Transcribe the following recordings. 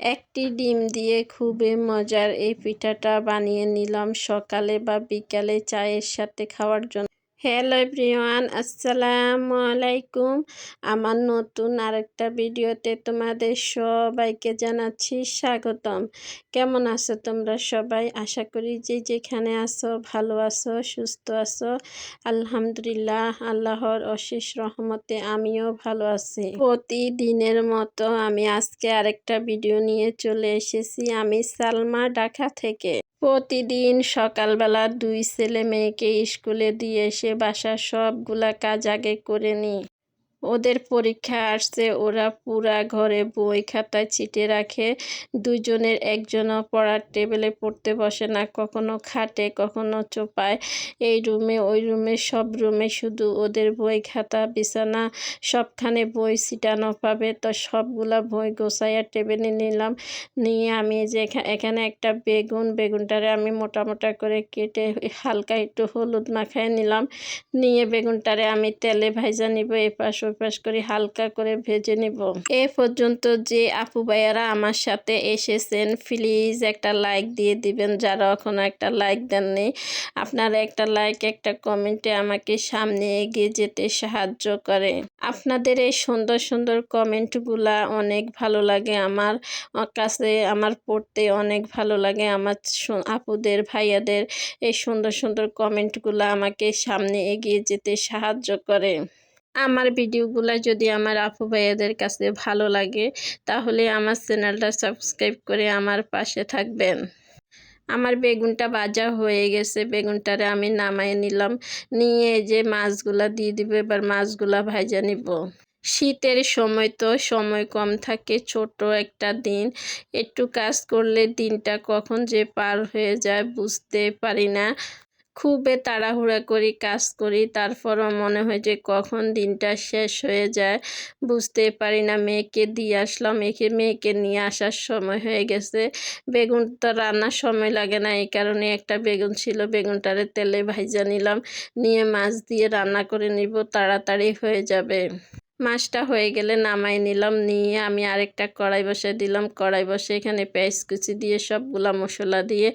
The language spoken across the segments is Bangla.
একটি ডিম দিয়ে খুবই মজার এই পিঠাটা বানিয়ে নিলাম সকালে বা বিকালে চায়ের সাথে খাওয়ার জন্য। হ্যালো এভরিওয়ান আসসালামু আলাইকুম আমার নতুন আরেকটা ভিডিওতে তোমাদের সবাইকে জানাচ্ছি স্বাগতম। কেমন আছো তোমরা সবাই? আশা করি যে যেখানে আছো, ভালো আছো, সুস্থ আছো। আলহামদুলিল্লাহ, আল্লাহর অশেষ রহমতে আমিও ভালো আছি। প্রতিদিনের মতো আমি আজকে আরেকটা ভিডিও নিয়ে চলে এসেছি, আমি সালমা ঢাকা থেকে। প্রতিদিন সকালবেলা দুই ছেলে মেয়েকে স্কুলে দিয়ে এসে বাসার সবগুলা কাজ আগে করে নিই। ওদের পরীক্ষা আসছে, ওরা পুরা ঘরে বই খাতায় ছিটে রাখে দুজনের একজনও পড়ার টেবিলে পড়তে বসে না, কখনো খাটে, কখনো চোপায়। এই রুমে, ওই রুমে, সব রুমে শুধু ওদের বই খাতা, বিছানা, সবখানে বই ছিটানো পাবে। তো সবগুলা বই গোছাইয়া টেবিলে নিলাম, নিয়ে আমি যে এখানে একটা বেগুন, বেগুনটারে আমি মোটা মোটা করে কেটে হালকা একটু হলুদ মাখায় নিলাম। নিয়ে বেগুনটারে আমি তেলে ভাইজা নিব, এপাশ ওপাশ করে হালকা করে ভেজে নিব। এ পর্যন্ত যে আপু ভাইয়ারা আমার সাথে এসেছেন প্লিজ একটা লাইক দিয়ে দিবেন। যারা এখনও একটা লাইক দেননি, আপনারা একটা লাইক একটা কমেন্টে আমাকে সামনে এগিয়ে যেতে সাহায্য করে। আপনাদের এই সুন্দর সুন্দর কমেন্টগুলা অনেক ভালো লাগে আমার কাছে, আমার পড়তে অনেক ভালো লাগে। আমার আপুদের, ভাইয়াদের এই সুন্দর সুন্দর কমেন্টগুলো আমাকে সামনে এগিয়ে যেতে সাহায্য করে। আমার ভিডিওগুলো যদি আমার আপু ভাইয়াদের কাছে ভালো লাগে, তাহলে আমার চ্যানেলটা সাবস্ক্রাইব করে আমার পাশে থাকবেন। আমার বেগুনটা ভাজা হয়ে গেছে, বেগুনটারে আমি নামাই নিলাম। নিয়ে যে মাছগুলা দিয়ে দিব, এবার মাছগুলা ভাজা নিব। শীতের সময় তো সময় কম থাকে, ছোট একটা দিন। একটু কাজ করলে দিনটা কখন যে পার হয়ে যায় বুঝতে পারি না। খুবই তাড়াহুড়া করি, কাজ করি, তারপরও মনে হয় যে কখন দিনটা শেষ হয়ে যায় বুঝতে পারি না। মেয়েকে দিয়ে আসলাম মেয়েকে মেয়েকে নিয়ে আসার সময় হয়ে গেছে। বেগুন তো রান্নার সময় লাগে না, এই কারণে একটা বেগুন ছিল, বেগুনটারে তেলে ভাইজা নিলাম, নিয়ে মাছ দিয়ে রান্না করে নিব, তাড়াতাড়ি হয়ে যাবে। মাছটা হয়ে গেলে নামাই নিলাম, নিয়ে আমি আরেকটা কড়াই বসে দিলাম। কড়াই বসে এখানে পেঁয়াজ কুচি দিয়ে সবগুলা মশলা দিয়ে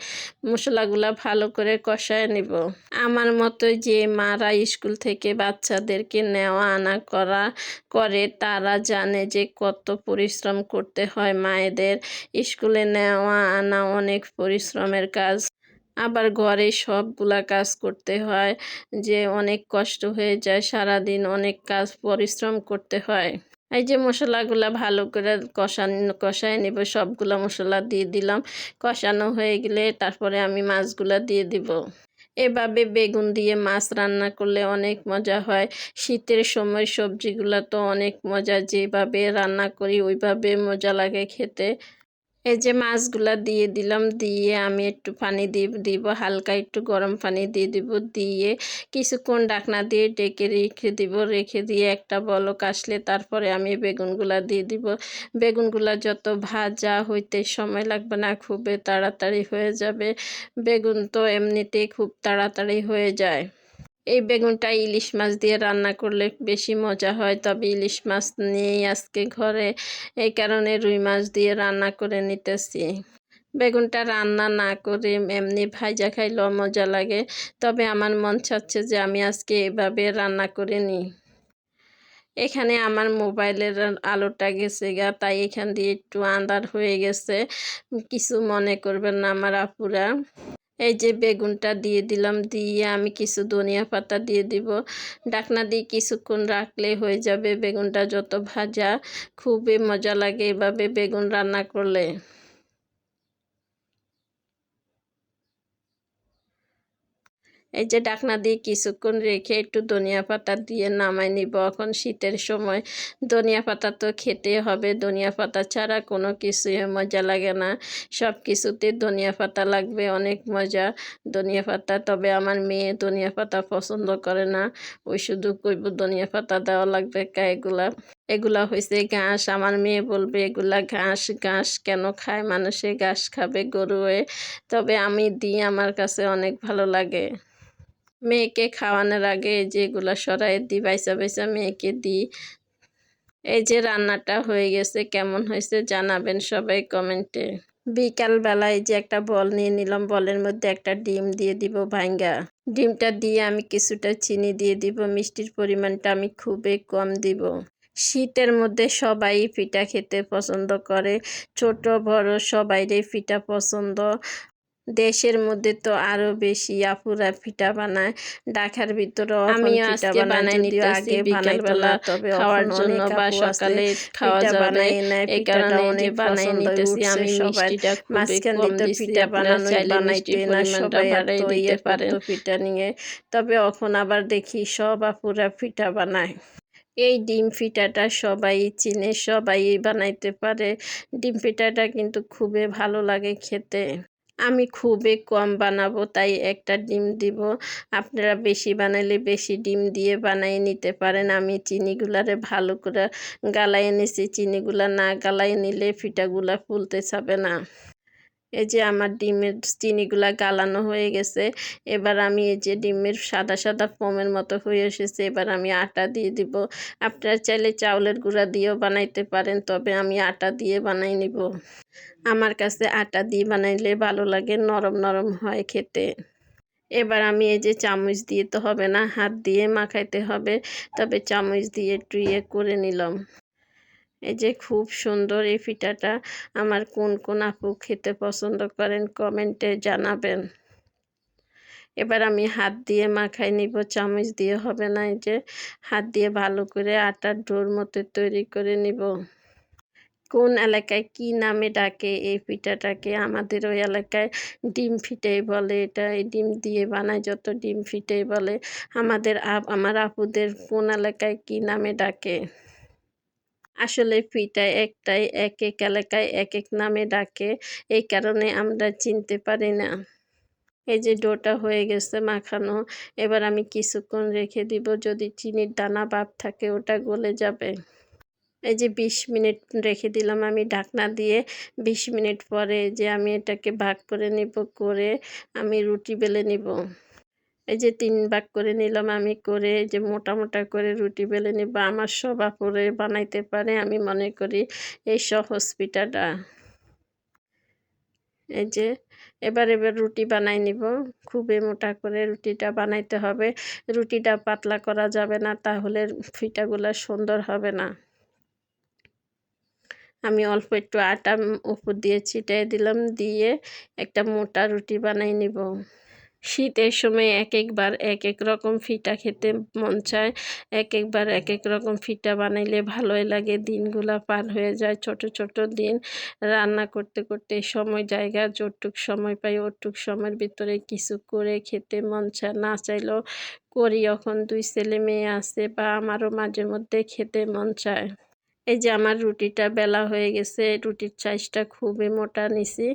মশলাগুলা ভালো করে কষায় নিব। আমার মতো যে মারা স্কুল থেকে বাচ্চাদেরকে নেওয়া আনা করা করে, তারা জানে যে কত পরিশ্রম করতে হয় মায়েদের। স্কুলে নেওয়া আনা অনেক পরিশ্রমের কাজ। আবার ঘরে সবগুলা কাজ করতে হয়, যে অনেক কষ্ট হয়ে যায় সারা দিন অনেক কাজ পরিশ্রম করতে হয়। এই যে মশলাগুলা ভালো করে কষানো, কষায় নেব, সবগুলা মশলা দিয়ে দিলাম। কষানো হয়ে গেলে তারপরে আমি মাছগুলা দিয়ে দিব। এভাবে বেগুন দিয়ে মাছ রান্না করলে অনেক মজা হয়। শীতের সময় সবজিগুলো তো অনেক মজা, যেভাবে রান্না করি ওইভাবে মজা লাগে খেতে। এই যে মাছগুলা দিয়ে দিলাম, দিয়ে আমি একটু পানি দিয়ে দিব, হালকা একটু গরম পানি দিয়ে দিব, দিয়ে কিছুক্ষণ ডাকনা দিয়ে ডেকে রেখে দিব, রেখে দিয়ে একটা বলক আসলে তারপরে আমি বেগুনগুলা দিয়ে দিব। বেগুনগুলা যত ভাজা হইতে সময় লাগবে না, খুবই তাড়াতাড়ি হয়ে যাবে। বেগুন তো এমনিতেই খুব তাড়াতাড়ি হয়ে যায়। এই বেগুনটা ইলিশ মাছ দিয়ে রান্না করলে বেশি মজা হয়। তবে ইলিশ মাছ নিয়েই আজকে ঘরে এই কারণে রুই মাছ দিয়ে রান্না করে নিতেছি। বেগুনটা রান্না না করে এমনি ভাজা খাইলেও মজা লাগে। তবে আমার মন চাচ্ছে যে আমি আজকে এভাবে রান্না করে নিই। এখানে আমার মোবাইলের আলোটা গেছে গা, তাই এখান দিয়ে একটু আন্দার হয়ে গেছে। কিছু মনে করবেন না আমার আপুরা। এই যে বেগুনটা দিয়ে দিলাম, দিয়ে আমি কিছু ধনিয়া পাতা দিয়ে দিব। ডাকনা দিয়ে কিছুক্ষণ রাখলে হয়ে যাবে বেগুনটা যত ভাজা, খুবই মজা লাগে এভাবে বেগুন রান্না করলে। এই যে ডাকনা দিয়ে কিছুক্ষণ রেখে একটু ধনিয়া পাতা দিয়ে নামাই নিব। এখন শীতের সময় ধনিয়া পাতা তো খেতে হবে। ধনিয়া পাতা ছাড়া কোনো কিছুই মজা লাগে না। সব কিছুতে ধনিয়া পাতা লাগবে, অনেক মজা ধনিয়া পাতা। তবে আমার মেয়ে ধনিয়া পাতা পছন্দ করে না। ওই শুধু কইব ধনিয়া পাতা দেওয়া লাগবে কা এগুলা হয়েছে ঘাস। আমার মেয়ে বলবে, এগুলা ঘাস ঘাস কেন খায়? মানুষে ঘাস খাবে গরুয়ে। তবে আমি দিই, আমার কাছে অনেক ভালো লাগে। মেয়েকে খাওয়ানোর আগে যেগুলো সরাই দিই, বাইসা বাইসা মেয়েকে দিই। এই যে রান্নাটা হয়ে গেছে, কেমন হয়েছে জানাবেন সবাই কমেন্টে। বিকাল বেলায় যে একটা বল নিয়ে নিলাম, বলের মধ্যে একটা ডিম দিয়ে দিব ভাঙ্গা ডিমটা দিয়ে আমি কিছুটা চিনি দিয়ে দিব, মিষ্টির পরিমাণটা আমি খুবই কম দিব। শীতের মধ্যে সবাই পিঠা খেতে পছন্দ করে। ছোট বড় সবাইরই পিঠা পছন্দ। দেশের মধ্যে তো আরও বেশি আপুরা পিঠা বানায়। ঢাকার ভিতরেও আমি আজকে বানাই নিতে আগে বিকালবেলা তবে খাওয়ার জন্য বা সকালে খাওয়া যাবে। এই কারণে অনেক বানাই নিতেছি। আমি মিষ্টিটা মাঝখান দিয়ে পিঠা বানানো বানাইতে না সবাই বাড়াই দিতে পারেন। পিঠা নিয়ে। তবে এখন আবার দেখি সব আপুরা পিঠা বানায়। এই ডিম পিঠাটা সবাই চিনে, সবাই বানাইতে পারে। ডিম পিঠাটা কিন্তু খুবই ভালো লাগে খেতে। আমি খুবই কম বানাবো, তাই একটা ডিম দিব। আপনারা বেশি বানাইলে বেশি ডিম দিয়ে বানাই নিতে পারেন। আমি চিনিগুলারে ভালো করে গালাই এনেছি। চিনিগুলা না গালাই নিলে ফিটাগুলা ফুলতে চাবে না। এই যে আমার ডিমের চিনিগুলা গালানো হয়ে গেছে। এবার আমি এই যে ডিমের সাদা সাদা ফোমের মতো হয়ে এসেছে, এবার আমি আটা দিয়ে দিব। আপনারা চাইলে চাউলের গুঁড়া দিয়েও বানাইতে পারেন, তবে আমি আটা দিয়ে বানাই নিব। আমার কাছে আটা দিয়ে বানাইলে ভালো লাগে, নরম নরম হয় খেতে। এবার আমি এই যে চামচ দিয়ে তো হবে না, হাত দিয়ে মাখাইতে হবে, তবে চামচ দিয়ে একটু ইয়ে করে নিলাম। এই যে খুব সুন্দর এই পিঠাটা আমার কোন কোন আপু খেতে পছন্দ করেন কমেন্টে জানাবেন। এবার আমি হাত দিয়ে মাখাই নিব, চামচ দিয়ে হবে না এই যে। হাত দিয়ে ভালো করে আটার ডোর মতো তৈরি করে নিব। কোন এলাকায় কি নামে ডাকে এই পিঠাটাকে? আমাদের ওই এলাকায় ডিম ফিটেই বলে এটা। এই ডিম দিয়ে বানায়, যত ডিম ফিটেই বলে। আমাদের আমার আপুদের কোন এলাকায় কি নামে ডাকে? আসলে পিঠা একটাই এক এক এলাকায় এক এক নামে ডাকে। এই কারণে আমরা চিনতে পারি না। এই যে ডোটা হয়ে গেছে মাখানো, এবার আমি কিছুক্ষণ রেখে দিব। যদি চিনির দানা ভাব থাকে, ওটা গলে যাবে। এই যে ২০ মিনিট রেখে দিলাম আমি ঢাকনা দিয়ে। ২০ মিনিট পরে যে আমি এটাকে ভাগ করে নিব, করে আমি রুটি বেলে নিব। এই যে তিন ভাগ করে নিলাম, আমি করে যে মোটা মোটা করে রুটি বেলে নিব, আমার সবা করে বানাইতে পারে, আমি মনে করি এই সহজ পিঠাটা এই যে এবার এবার রুটি বানাই নিব, খুবই মোটা করে রুটিটা বানাইতে হবে। রুটিটা পাতলা করা যাবে না, তাহলে পিঠাগুলো সুন্দর হবে না। আমি অল্প একটু আটা উপর দিয়ে ছিটিয়ে দিলাম, দিয়ে একটা মোটা রুটি বানাই নিব। শীতের সময় এক একবার এক এক রকম ফিটা খেতে মন চায়। এক একবার এক এক রকম ফিটা বানাইলে ভালোই লাগে। দিনগুলা পার হয়ে যায়। ছোট ছোট দিন রান্না করতে করতে সময়, জায়গা যতটুক সময় পাই ওটুক সময়ের ভিতরে কিছু করে খেতে মন চায়। না চাইলেও করি। এখন দুই ছেলে মেয়ে আছে বা আমারও মাঝে মধ্যে খেতে মন চায়। এই যে আমার রুটিটা বেলা হয়ে গেছে, রুটির সাইজটা খুবই মোটা নিছি।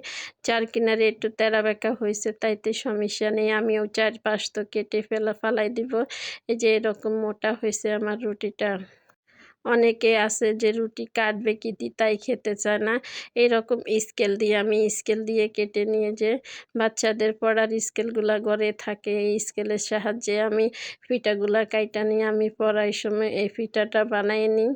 চার কিনারে একটু তেরা বেঁকা হয়েছে, তাইতে সমস্যা নেই, আমিও চার পাশ তো কেটে ফেলা ফালাই দিব। এই যে এরকম মোটা হয়েছে আমার রুটিটা। অনেকে আছে যে রুটি কাটবে কি তাই খেতে চায় না। এরকম স্কেল দিয়ে, আমি স্কেল দিয়ে কেটে নিয়ে যে বাচ্চাদের পড়ার স্কেলগুলা গড়ে থাকে, এই স্কেলের সাহায্যে আমি পিঠাগুলা কাইটা নিয়ে আমি পড়ার সময় এই পিঠাটা বানাই নিই।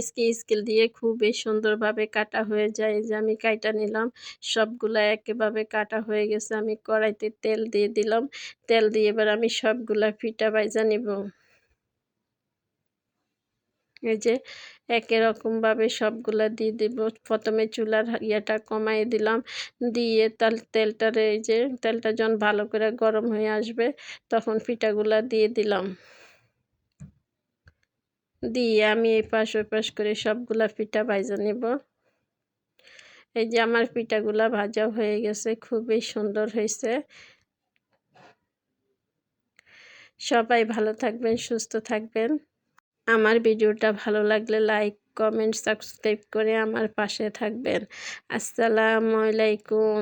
স্কি স্কেল দিয়ে খুবই সুন্দরভাবে কাটা হয়ে যায়। যে আমি কাইটা নিলাম, সবগুলা একেভাবে কাটা হয়ে গেছে। আমি কড়াইতে তেল দিয়ে দিলাম। তেল দিয়ে এবার আমি সবগুলা ফিটা বাইজা নিব। এই যে একই রকমভাবে সবগুলা দিয়ে দিব। প্রথমে চুলার ইয়েটা কমাই দিলাম। দিয়ে তাল, তেলটারে এই যে তেলটা যখন ভালো করে গরম হয়ে আসবে, তখন পিঠাগুলা দিয়ে দিলাম। দিয়ে আমি এই পাশ ওই পাশ করে সবগুলা পিঠা ভাজা নেব। এই যে আমার পিঠাগুলা ভাজা হয়ে গেছে, খুবই সুন্দর হয়েছে। সবাই ভালো থাকবেন, সুস্থ থাকবেন। আমার ভিডিওটা ভালো লাগলে লাইক, কমেন্ট, সাবস্ক্রাইব করে আমার পাশে থাকবেন। আসসালামু আলাইকুম।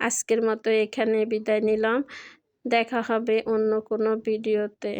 আজকের মতো এখানে বিদায় নিলাম। দেখা হবে অন্য কোনো ভিডিওতে।